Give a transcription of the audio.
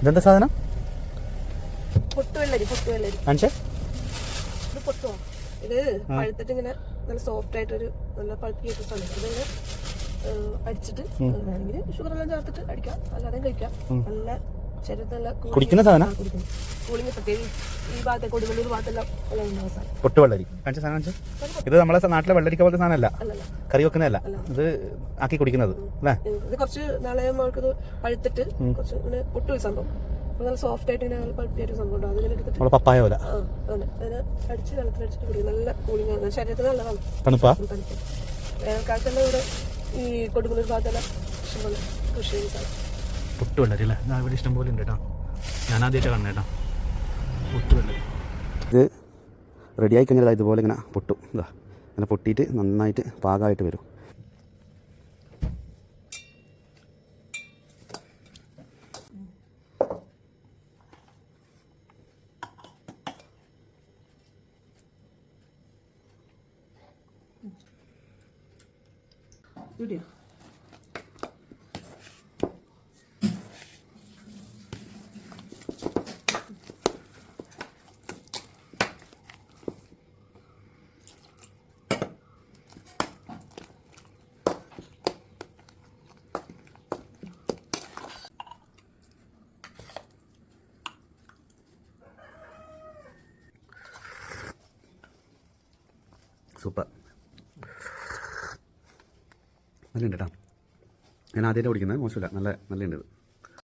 ഇതെന്താ സാധനം? പൊട്ടുവെള്ളരി ഇത് പൊട്ടുവോ? ഇത് പഴുത്തിട്ട് ഇങ്ങനെ നല്ല സോഫ്റ്റ് ആയിട്ടൊരു നല്ല പഴുപ്പി ആയിട്ട് സാധനം. ഇതിങ്ങനെ ഏഹ്, അടിച്ചിട്ട് വേണമെങ്കിൽ ഷുഗർ എല്ലാം ചേർത്തിട്ട് അടിക്കാം. അല്ലാതെ കഴിക്കാം. നല്ല കുടിക്കുന്ന സാധനം? കുടിക്കുന്നു. ഭാഗത്തെല്ലാം സാധനം. പൊട്ടുവെള്ളരി കാണിച്ച സാധനം കാണിച്ചേ? ഇത് നമ്മളെ നാട്ടിലെ വെള്ളരിക്ക പോലത്തെ സാധനമല്ല. കറി വെക്കുന്നതല്ല. ഇത് ആക്കി കുടിക്കുന്നത് അല്ലേ? ഇത് കുറച്ച് പഴുത്തിട്ട് കുറച്ച് സംഭവം. നല്ല സോഫ്റ്റ് ആയിട്ട് ഇങ്ങനെ നല്ല പഴുപ്പിയായിട്ട് സംഭവം പപ്പായ പോലെ. അടിച്ച് വെള്ളത്തിലടിച്ചിട്ട് കുടിക്കും. നല്ല കൂളിംഗ് ആണ്. ശരീരത്തിന് നല്ലതാണ്. തണുപ്പാ? വേനൽക്കാലത്തെല്ലാം ഇവിടെ ഈ കൊടുങ്ങല്ലൂർ ഭാഗത്തെല്ലാം ഇഷ്ടംപോലെ കൃഷി ചെയ്യുന്ന സ്ഥലം പൊട്ടുവെള്ളരി അല്ലേ ഞാൻ ഇവിടെ ഇഷ്ടംപോലെ ഉണ്ട് കേട്ടോ. ഞാൻ ആദ്യമായിട്ട് കാണുന്നത് കേട്ടോ. പൊട്ടുവെള്ളരി. ഇത് റെഡിയായി കഴിഞ്ഞാൽ ഇതുപോലെ ഇങ്ങനെ പൊട്ടു. ഇതാ ഇങ്ങനെ പൊട്ടിയിട്ട് നന്നായിട്ട് പാകമായിട്ട് വരും. ഇവിടെയോ? സൂപ്പർ. നല്ലുണ്ട് കേട്ടോ ഞാൻ ആദ്യമായിട്ട് കുടിക്കുന്നത്. മോശമില്ല. നല്ല നല്ലുണ്ട് ഇത്.